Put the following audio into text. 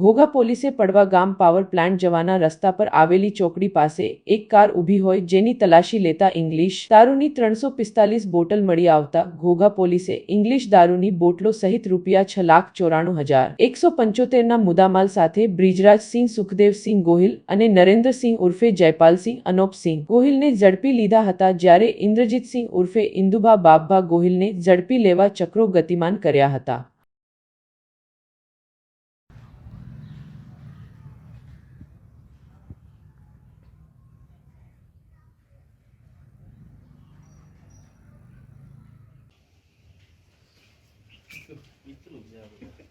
ઘોઘા પોલીસે પડવા ગામ પાવર પ્લાન્ટ જવાના રસ્તા પર આવેલી ચોકડી પાસે એક કાર ઊભી હોય જેની તલાશી લેતા ઇંગ્લિશ દારૂની ત્રણસો પિસ્તાલીસ બોટલ મળી આવતા ઘોઘા પોલીસે ઇંગ્લિશ દારૂની બોટલો સહિત રૂપિયા છ લાખ ચોરાણું હજાર, એકસો પંચોતેરના મુદ્દામાલ સાથે બ્રિજરાજસિંહ સુખદેવસિંહ ગોહિલ અને નરેન્દ્રસિંહ ઉર્ફે જયપાલસિંહ અનોપસિંહ ગોહિલને ઝડપી લીધા હતા જ્યારે ઇન્દ્રજીતસિંહ ઉર્ફે ઇન્દુભા બાપભા ગોહિલને ઝડપી લેવા ચક્રો ગતિમાન કર્યા હતા. better.